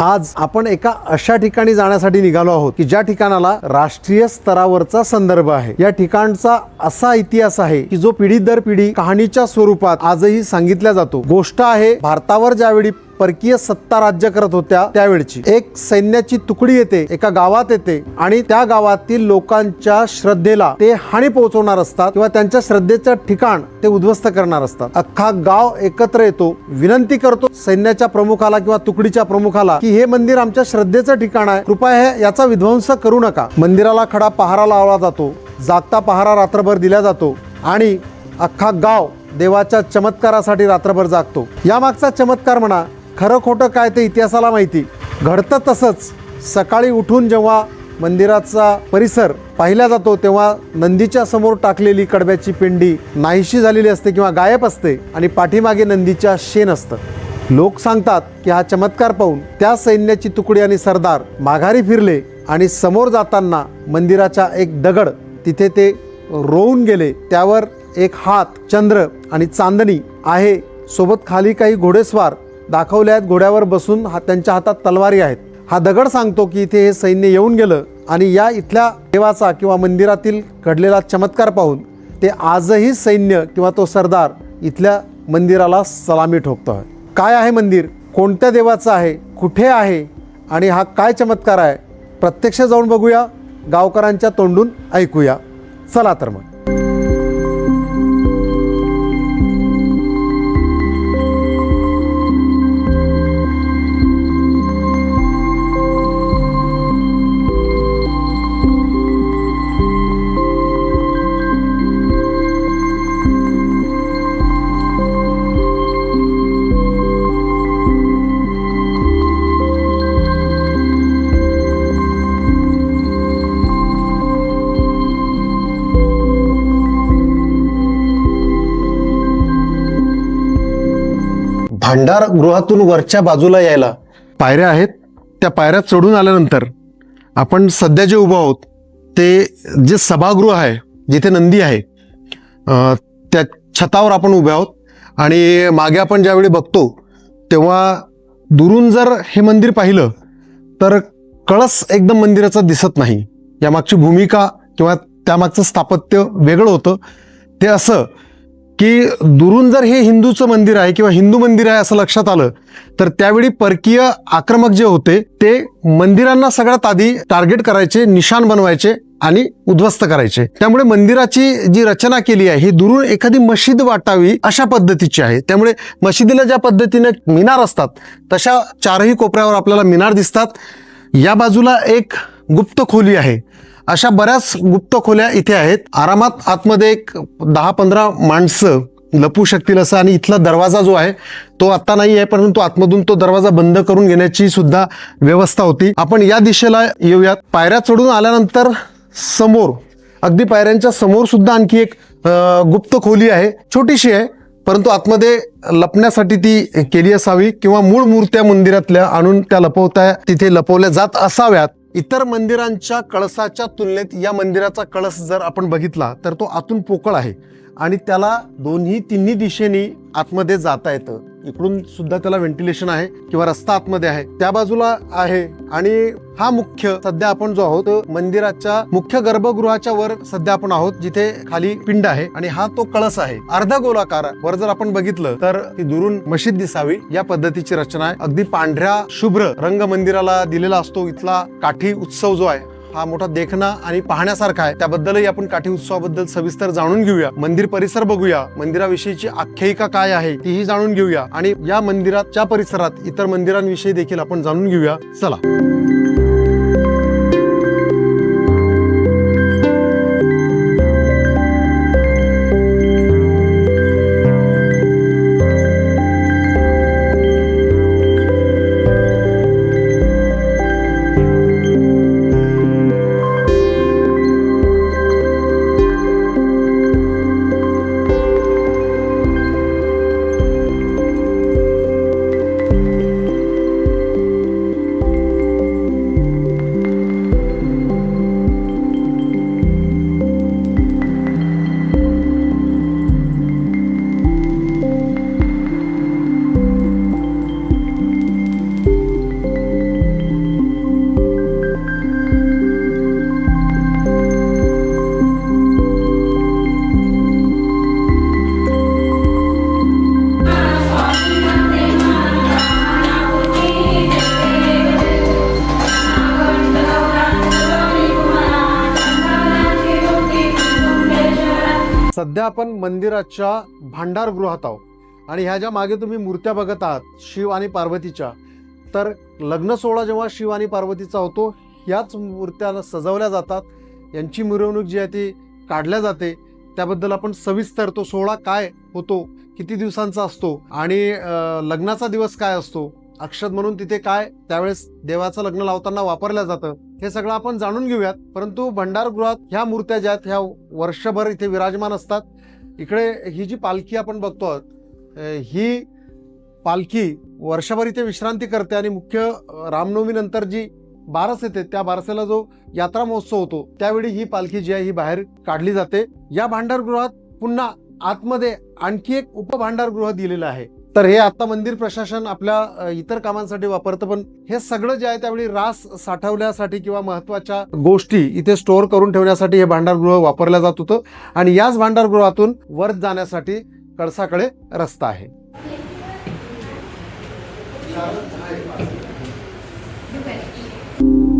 आज आपण एका अशा ठिकाणी जाण्यासाठी निघालो आहोत की ज्या ठिकाणाला राष्ट्रीय स्तरावरचा संदर्भ आहे. या ठिकाणचा असा इतिहास आहे की जो पिढी दर पिढी कहाणीच्या स्वरूपात आजही सांगितला जातो. गोष्ट आहे भारतावर ज्यावेळी परकीय सत्ता राज्य करत होत्या त्यावेळची. एक सैन्याची तुकडी येते एका गावात येते आणि त्या गावातील लोकांच्या श्रद्धेला ते हानी पोहोचवणार असतात किंवा त्यांच्या श्रद्धेचं ठिकाण ते उद्ध्वस्त करणार असतात. अख्खा गाव एकत्र येतो विनंती करतो सैन्याच्या प्रमुखाला किंवा तुकडीच्या प्रमुखाला की हे मंदिर आमच्या श्रद्धेचं ठिकाण आहे कृपया हे याचा विध्वंस करू नका. मंदिराला खडा पहारा लावला जातो जागता पहारा रात्रभर दिला जातो आणि अख्खा गाव देवाच्या चमत्कारासाठी रात्रभर जागतो. यामागचा चमत्कार म्हणा खरं खोटं काय ते इतिहासाला माहिती. घडतं तसंच. सकाळी उठून जेव्हा मंदिराचा परिसर पाहिला जातो तेव्हा नंदीच्या समोर टाकलेली कडब्याची पिंडी नाहीशी झालेली असते किंवा गायब असते आणि पाठीमागे नंदीच्या शेण असतं. लोक सांगतात की हा चमत्कार पाहून त्या सैन्याची तुकडी आणि सरदार माघारी फिरले आणि समोर जाताना मंदिराच्या एक दगड तिथे ते रोवून गेले. त्यावर एक हात चंद्र आणि चांदणी आहे. सोबत खाली काही घोडेस्वार दाखवले आहेत घोड्यावर बसून हा त्यांच्या हातात तलवारी आहेत. हा दगड सांगतो की इथे हे सैन्य येऊन गेलं आणि या इथल्या देवाचा किंवा मंदिरातील घडलेला चमत्कार पाहून ते आजही सैन्य किंवा तो सरदार इथल्या मंदिराला सलामी ठोकतो आहे. काय आहे मंदिर? कोणत्या देवाचं आहे? कुठे आहे? आणि हा काय चमत्कार आहे? प्रत्यक्ष जाऊन बघूया. गावकऱ्यांच्या तोंडून ऐकूया. चला तर मग. भांडार गृहातून वरच्या बाजूला यायला. पायऱ्या आहेत त्या पायऱ्या चढून आल्यानंतर आपण सध्या जे उभं आहोत ते जे सभागृह आहे जिथे नंदी आहे त्या छतावर आपण उभे आहोत आणि मागे आपण ज्यावेळी बघतो तेव्हा दुरून जर हे मंदिर पाहिलं तर कळस एकदम मंदिराचा दिसत नाही. यामागची भूमिका किंवा त्यामागचं स्थापत्य वेगळं होतं. ते असं की दुरून जर हे हिंदूचं मंदिर आहे किंवा हिंदू मंदिर आहे असं लक्षात आलं तर त्यावेळी परकीय आक्रमक जे होते ते मंदिरांना सगळ्यात आधी टार्गेट करायचे निशाण बनवायचे आणि उद्ध्वस्त करायचे. त्यामुळे मंदिराची जी रचना केली आहे ही दुरून एखादी मशीद वाटावी अशा पद्धतीची आहे. त्यामुळे मशिदीला ज्या पद्धतीने मिनार असतात तशा चारही कोपऱ्यावर आपल्याला मिनार दिसतात. या बाजूला एक गुप्त खोली आहे. अशा बऱ्याच गुप्त खोल्या इथे आहेत. आरामात आतमध्ये एक दहा पंधरा माणसं लपू शकतील असं आणि इथला दरवाजा जो आहे तो आता नाही आहे परंतु आतमधून तो दरवाजा बंद करून घेण्याची सुद्धा व्यवस्था होती. आपण या दिशेला येऊयात. पायऱ्या चढून आल्यानंतर समोर अगदी पायऱ्यांच्या समोर सुद्धा आणखी एक गुप्त खोली आहे. छोटीशी आहे परंतु आतमध्ये लपण्यासाठी ती केली असावी किंवा मूळ मूर्त्या मंदिरातल्या आणून त्या लपवता तिथे लपवल्या जात असाव्यात. इतर मंदिरांच्या कळसाच्या तुलनेत या मंदिराचा कळस जर आपण बघितला तर तो आतून पोकळ आहे. आणि त्याला दोन्ही तिन्ही दिशेने आतमध्ये जाता येतं. इकडून सुद्धा त्याला व्हेंटिलेशन आहे किंवा रस्ता आतमध्ये आहे त्या बाजूला आहे. आणि हा मुख्य सध्या आपण जो आहोत मंदिराच्या मुख्य गर्भगृहाच्या वर सध्या आपण आहोत जिथे खाली पिंड आहे आणि हा तो कळस आहे. अर्धा गोलाकार वर जर आपण बघितलं तर ती दुरून मशीद दिसावी या पद्धतीची रचना आहे. अगदी पांढऱ्या शुभ्र रंग मंदिराला दिलेला असतो इथला काठी उत्सव जो आहे हा मोठा देखणा आणि पाहण्यासारखा आहे. त्याबद्दलही आपण काठी उत्सवाबद्दल सविस्तर जाणून घेऊया. मंदिर परिसर बघूया. मंदिराविषयीची आख्यायिका काय आहे तीही जाणून घेऊया. आणि या मंदिराच्या परिसरात इतर मंदिरांविषयी देखील आपण जाणून घेऊया. चला. आपण मंदिराच्या भांडारगृहात आहोत. आणि ह्या ज्या मागे तुम्ही मूर्त्या बघत आहात शिव आणि पार्वतीच्या तर लग्न सोहळा जेव्हा शिव आणि पार्वतीचा होतो याच मूर्त्या सजवल्या जातात. यांची मिरवणूक जी आहे ती काढल्या जाते. त्याबद्दल आपण सविस्तर तो सोहळा काय होतो किती दिवसांचा असतो आणि लग्नाचा दिवस काय असतो अक्षत म्हणून तिथे काय त्यावेळेस देवाचं लग्न लावताना वापरलं जातं हे सगळं आपण जाणून घेऊयात. परंतु भंडारगृहात ह्या मूर्त्या ज्या आहेत ह्या वर्षभर इथे विराजमान असतात. इकडे ही जी पालखी आपण बघतो आहोत, ही पालखी वर्षभर इथे विश्रांती करते आणि मुख्य रामनवमीनंतर जी बारस येते त्या बारसेला जो यात्रा महोत्सव होतो त्यावेळी ही पालखी जी आहे ही बाहेर काढली जाते. या भांडारगृहात पुन्हा आतमध्ये आणखी एक उपभांडारगृह दिलेलं आहे. तर हे आता मंदिर प्रशासन आपल्या इतर कामांसाठी वापरतं पण हे सगळं जे आहे त्यावेळी रास साठवण्यासाठी किंवा महत्त्वाच्या गोष्टी इथे स्टोअर करून ठेवण्यासाठी हे भांडारगृह वापरलं जात होतं. आणि याच भांडारगृहातून वर जाण्यासाठी कळसाकडे रस्ता आहे. ती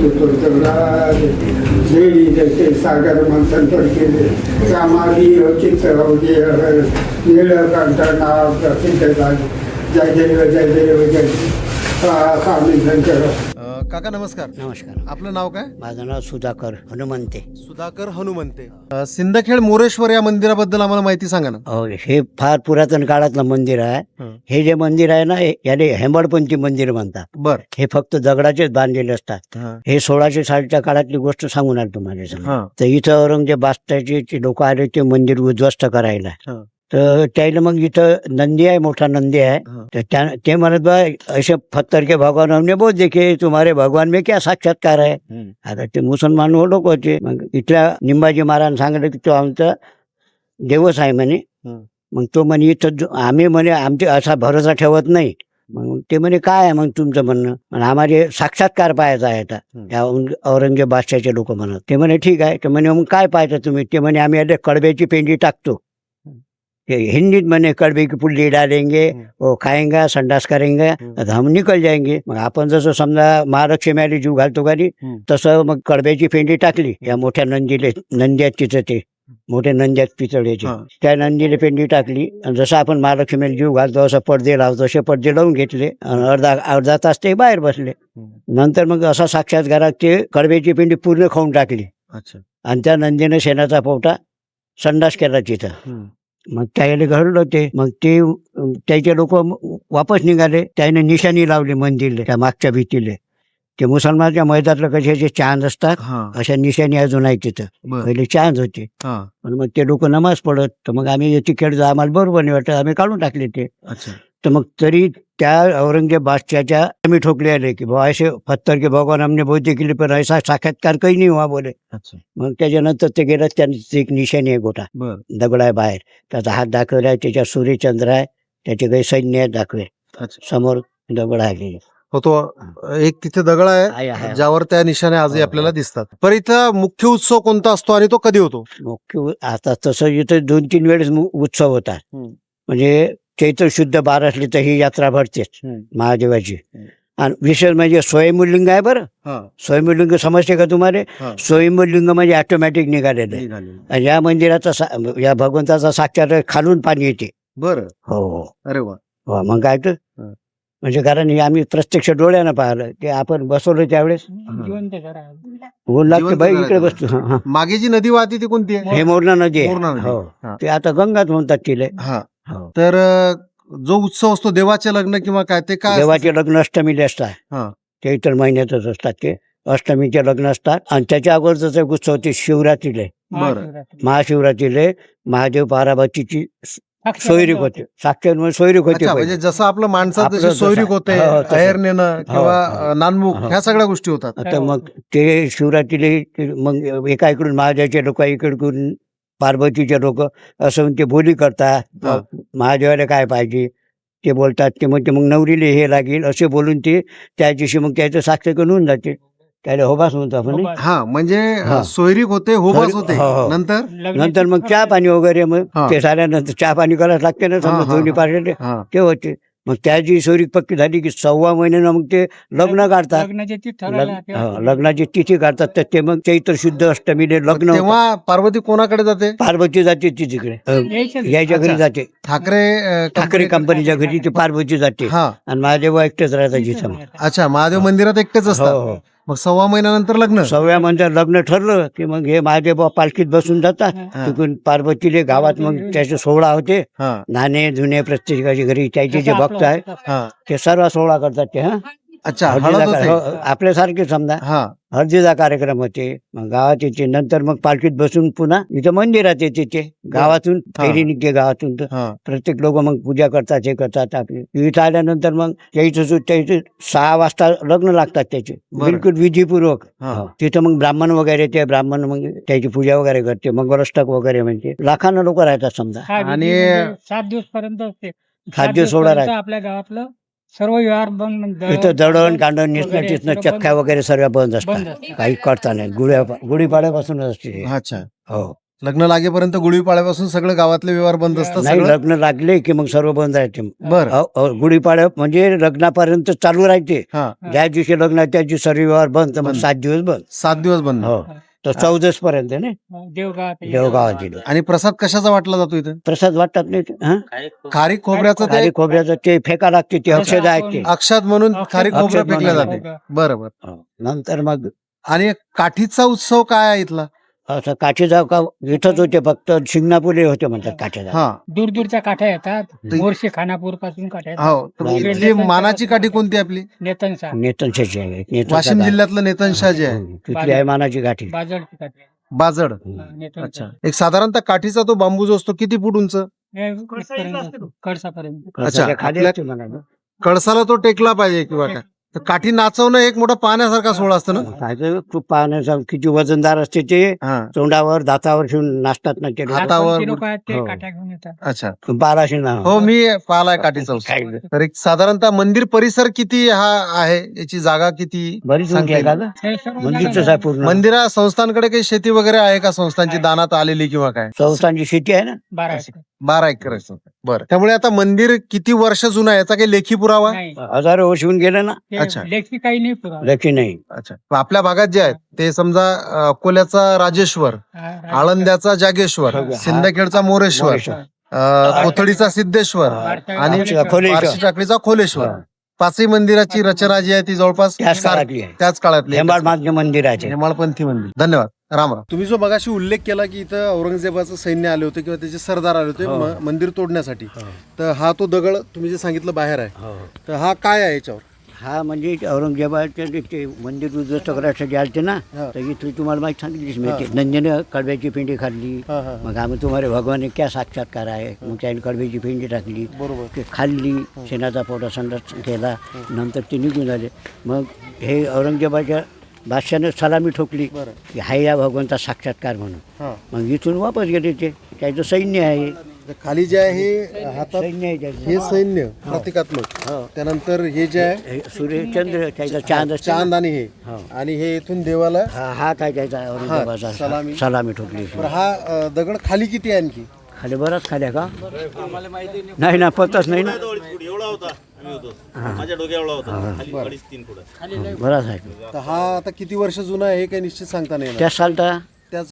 ओवाळतो तो तेवढा जेडी जैसे सागर मंथन पर केले त्यामागी चित्र निळकंठ नाव प्रसिद्ध झाले जय देव जय देव जय स्वामी शंकर। काका नमस्कार. नमस्कार. आपलं नाव काय? माझं नाव सुधाकर हनुमंते. सुधाकर हनुमंते. सिंदखेड मोरेश्वर या मंदिराबद्दल आम्हाला माहिती सांगा ना. हो हे फार पुरातन काळातलं मंदिर आहे. हं. हे जे मंदिर आहे ना हे- याले हेंबडपंथी मंदिर म्हणतात. बर. हे फक्त दगडाचेच बांधलेले असतात. हे. सोळाशे सालच्या काळातली गोष्ट सांगून आली तुम्हाला. समोर. तर इथं औरंगजेब बादशाहचे लोक आले ते मंदिर उद्ध्वस्त करायला. हं. तर त्याला मग इथं नंदी आहे मोठा नंदी आहे. हं. तर त्या ते म्हणत बा ऐसे पत्थर के भगवान हमने बहुत देखे तुम्हारे भगवान में क्या साक्षात्कार आहे? आता ते मुसलमान लोक होते. मग इथल्या निंबाजी महाराज सांगितलं की तो आमचा देवच आहे म्हणे. हं. मग तो म्हणे इथं आम्ही म्हणे आमचे असा भरोसा ठेवत नाही. मग ते म्हणे काय आहे मग तुमचं म्हणणं? म्हणे आम्हाला साक्षात्कार पाहायचा आहे आता. हं. औरंगजेब बादशाहचे लोक म्हणत. ते म्हणे ठीक आहे. तर म्हणे मग काय पाहायचं तुम्ही? ते म्हणे आम्ही आता कडब्याची पेंडी टाकतो. ते हिंदीत म्हणे कडबे की पुल्ली डालेंगे. वो खाएंगा संडास करेंगे. तर हम निकल जाएंगे। मग आपण जसं समजा महालक्ष्मी आली जीव घालतो हं. तसं मग कडब्याची पेंडी टाकली या मोठ्या नंदीले नंद्यात तिथं ते मोठे नंद्यात पितळ्याचे. त्या नंदीने पेंडी टाकली आणि जसं आपण महालक्ष्मीला जीव घालतो असं पडदे लावतो असे पडदे लावून घेतले आणि अर्धा अर्धा तास ते बाहेर बसले. नंतर मग असा साक्षात्कारात ते कडब्याची पेंडी पूर्ण खाऊन टाकली. आणि त्या नंदीने शेणाचा पोवटा संडास केला तिथं. मग त्याला घडलं ते. मग ते त्याचे लोक वापस निघाले. त्याने निशाणी लावली मंदिरले त्या मागच्या भीतीले. ते मुसलमानच्या मैदानातलं कशाचे चांद असतात अशा निशाणी अजून आहे तिथं. पहिले चांद होते. पण मग ते लोक नमाज पडत तर मग आम्ही तिकीट आम्हाला बरोबर नाही वाटत. आम्ही काढून टाकले ते. तर मग तरी त्या औरंगजेब बादशाहच्या आम्ही ठोकले आले की बुवा ऐसे पत्थर के भगवान हमने बहुत केली पण ऐसा साक्षात्कार काही नाही हुआ बोले. मग त्याच्यानंतर ते गेलं त्यांची एक निशाणी आहे गोटा दगड आहे बाहेर. त्याचा हात दाखवलाय त्याच्यात सूर्यचंद्र आहे त्याचे काही सैन्य आहेत दाखवे. समोर दगड आहे. हो तो एक तिथे दगड आहे, आहे आहे. ज्यावर त्या निशाण्या आजही हो, आपल्याला हो. दिसतात. पण इथं मुख्य उत्सव कोणता असतो आणि तो कधी होतो? मुख्य आता तसं इथं दोन तीन वेळेस मु- उत्सव हम्म. म्हणजे चैत्र शुद्ध बार असली तर ही यात्रा भरतेच महादेवाची. आणि विशेष म्हणजे स्वयंभूलिंग आहे बरं. हा. स्वयंभूलिंग समजते का तुम्हाला. स्वयंभूलिंग म्हणजे ऑटोमॅटिक निघालेलं आहे. आणि या मंदिराचा या भगवंताचा साक्षात खालून पाणी येते. बर. हो. हो अरे वा. हो, मग काय तर. म्हणजे कारण हे आम्ही प्रत्यक्ष डोळ्यानं पाहिलं ते आपण बसवलं त्यावेळेस. बोल लागते बाई इकडे. बसतो. मागे जी नदी वाहते ती कोणती आहे? हे मोरणा नदी आहे. हो. हा. ते आता गंगाच म्हणतात तिले. हा. तर अ, जो उत्सव असतो देवाचे लग्न किंवा काय ते काय असतं? देवाचे लग्न अष्टमीले असतात हा. ते इतर महिन्यातच असतात ते अष्टमीचे लग्न असतात आणि त्याच्या अगोदरच एक उत्सव ते शिवरात्रीले बरं महाशिवरात्रीले महादेव साक्षर सोयरीक होते साक्षर म्हणजे सोयरीक होते अच्छा पहिले. म्हणजे जसं आपलं माणसात आपलं जशी जसं- सोयरीक होते हो, हो, तसं. अहेर नेणं किंवा हो. अ, नानमुख हो. ह्या सगळ्या गोष्टी होतात आता मग ते शिवरात्रीले ते मग एका इकडून महादेवाचे लोक इकडून पार्वतीचे लोक असं ते बोली करतात. महादेवाला काय पाहिजे ते बोलतात ते म्हणते मग नवरीले हे लागेल असे बोलून ते त्या दिवशी मग त्याचं साक्ष करून जाते त्याला होबास म्हणतो आपण. हा म्हणजे. सोयरीक होते होबास होते हो, हो. नंतर नंतर मग चहा पाणी वगैरे मग. ते झाल्यानंतर चहा पाणी करायला लागते ना समजा दोन्ही. पार्टीले हा ते होते मग त्याची सोयरीक पक्की झाली की सव्वा महिन्यानं मग ते लग्न काढतात. लग्नाची लग्न- हा, तिथी काढतात तर ते मग चैत्र शुद्ध अष्टमीले लग्न होतं. तेव्हा पार्वती कोणाकडे जाते? पार्वती जाते ती तिकडे. अ, यायच्या घरी. जाते. ठाकरे अ, ठाकरे कंपनीच्या घरी ती पार्वती जाते. हा. आणि महादेव एकटेच राहतात जिथं अच्छा महादेव मंदिरात एकटेच हो असतात. हो. मग सव्वा महिन्यानंतर लग्न. सव्या म्हणजे लग्न ठरलं की मग हे महादेव पालखीत बसून जातात. हा. तिकडून पार्वतीले गावात मग त्याचे सोहळा होते. हा. नाणे जुने प्रत्येकाच्या घरी त्याचे जे भक्त आहे हा. ते सर्व सोहळा करतात ते हा. अच्छा हळद हळदीचा होते कार- हो, आपल्यासारखे समजा हा हळदीचा कार्यक्रम होते मग गावात येते नंतर मग पालखीत बसून पुन्हा इथं मंदिरात येते ते गावातून हा. फेरी निघते गावातून तर हा प्रत्येक लोक मग पूजा करतात हे करतात आपली इथं आल्यानंतर मग त्याचं त्याचे सहा वाजता लग्न लागतात त्याचे बरं. बिलकुल विधीपूर्वक हा. हो. तिथं मग ब्राह्मण वगैरे ते ब्राह्मण मग त्याची पूजा वगैरे करते मंगलाष्टक वगैरे म्हणजे लाखानं लोक राहतात समजा आणि म्हणजे सात दिवस पर्यंत असते सात दिवस सोडा राहते. आपल्या गावातलं सर्व व्यवहार बंद इथं दळण कांडण निसणं टिसणं चक्क्या वगैरे सर्व बंद बंद असतात. असतं. काही करता नाही. गुढ्या गुढीपाड्यापासूनच असते हे. अच्छा. हो. लग्न लागेपर्यंत गुढीपाड्यापासून सगळं गावातले व्यवहार बंद असतात नाही सगळं? लग्न लागले की मग सर्व बंद राहते बर. अहो, अहो, गुढीपाड्या म्हणजे लग्नापर्यंत चालू राहते. हा. ज्या दिवशी लग्न आहे त्या दिवशी सर्व व्यवहार बंद. तर मग बंद. सात दिवस बंद. सात दिवस बंद. हो. तर चौदस पर्यंत नाही देवगाव देवगावात दिलं आणि प्रसाद कशाचा वाटला जातो इथं? प्रसाद वाटतात नाही. हं? खारीक खोबऱ्याचं ते खारी खोबऱ्याचं ते फेका लागते ते अक्षद आहे ते अक्षात म्हणून खारीक खोबरं अक्षत फेकलं म्हणून. जाते. बरं बरं हो. नंतर मग आणि काठीचा उत्सव काय आहे इथला? असं काठेजाव का? इथंच होते फक्त शिंगणापुरे होते म्हणतात काठेजाव हा. दूर दूरच्या काठ्या येतात. ते- मोर्शी खानापूरपासून काठ्या येतात. हो. तर मानाची काठी कोणती आपली? नेतन शाह नेतनशाची आहे. नेतनशा वाशिम. जिल्ह्यातलं नेतनशाह जे आहे. तिथली आहे मानाची गाठी काठी बाजड. हं. नेतन अच्छा. एक साधारणतः काठीचा तो बांबू जो असतो किती फूट उंच? कडसापर्यंत कळसाच्या खाली आपल्या- असते म्हणा ना. कळसाला तो टेकला पाहिजे किंवा काय? तर काठी नाचवणं एक मोठा पाहण्यासारखा सोहळा असतो ना? काय ते खूप पाहण्याचा किती वजनदार असते ते हा. तोंडावर दातावर ठेवून नाचतात ना ते लोक. हातावर लोक आहेत ते हो. काठ्या घेऊन येतात. अच्छा. बाराशे नाव. हो मी पाहिलाय उत्सव काय तर एक साधारणतः मंदिर परिसर किती हा आहे? याची जागा किती? बरीच सांगता येईल? हे मंदिरच आहे पूर्ण. मंदिरा संस्थांकडे काही शेती वगैरे आहे का? संस्थांची दानात आलेली किंवा काय? संस्थांची शेती आहे ना? बारा एकर. बारा एकर आहे संस्था. बरं त्यामुळे आता मंदिर किती वर्ष जुनं आहे याचा काही लेखी पुरावा नाही हजारो वर्ष होऊन गेले ना ते अच्छा. लेखी काही नाही पुरावा. लकी नाही अच्छा आपल्या भागात जे आहेत ते समजा अं, अकोल्याचा राजेश्वर हा, आळंद्याचा जागेश्वर हा. सिंदखेडचा मोरेश्वर मोरेश्वर. अं, कोथळीचा सिद्धेश्वर हा. आणि. बार्शी टाकळीचा खोलेश्वर हा. पाचही मंदिराची रचना जी आहे ती जवळपास त्याच सार- काळातली आहे त्याच काळातली आहे. हेमाड आहे मंदिर धन्यवाद राम राम. तुम्ही जो मगाशी उल्लेख केला की इथं औरंगजेबाचं सैन्य आले होते किंवा त्याचे सरदार आले होते हो. म- मंदिर तोडण्यासाठी. हो. तर हा तो दगड तुम्ही जे सांगितलं बाहेर आहे. हो. तर हा काय आहे याच्यावर? हा म्हणजे औरंगजेबाचे ते- ते मंदिर उद्ध्वस्त करायसाठी आलते ना हा. तर इथली तुम्हाला माहिती सांगितलीच माहिती नंदने कडव्याची पिंडी खाल्ली. हा, हा. मग आम्ही तुम्हाला भगवान क्या साक्षात्कार आहे? मग त्याने कडव्याची पिंडी टाकली. बरोबर. ते खाल्ली. शेणाचा पोटा संडास केला. नंतर ते निघून आले. मग हे औरंगजेबाच्या बादशाने सलामी ठोकली. बरं. की हाय या भगवंता साक्षात्कार म्हणून. हा. मग इथून वापस गेले ते. त्याचं सैन्य आहे. तर खाली जे आहे हे हातात सैन्य आहे त्याचं. हे सैन्य प्रतिकात्मक. त्यानंतर हे जे आहे हे सूर्य चंद्र त्याचा चांद असते ना. चांद आणि हे. हो. आणि हे इथून देवाला हा हा काय त्याचा सलामी. सलामी ठोकली. तर हा अं, दगड खाली किती आहे आणखी? खाली बराच खाल्या का? नाही. ना पत्ताच नाही ना. माझ्या डोक्या एवढा होता. खाली अडीच तीन फुट. बराच आहे तर हा आता किती वर्ष जुना आहे हे काही निश्चित सांगता नाही येणार. त्या सालता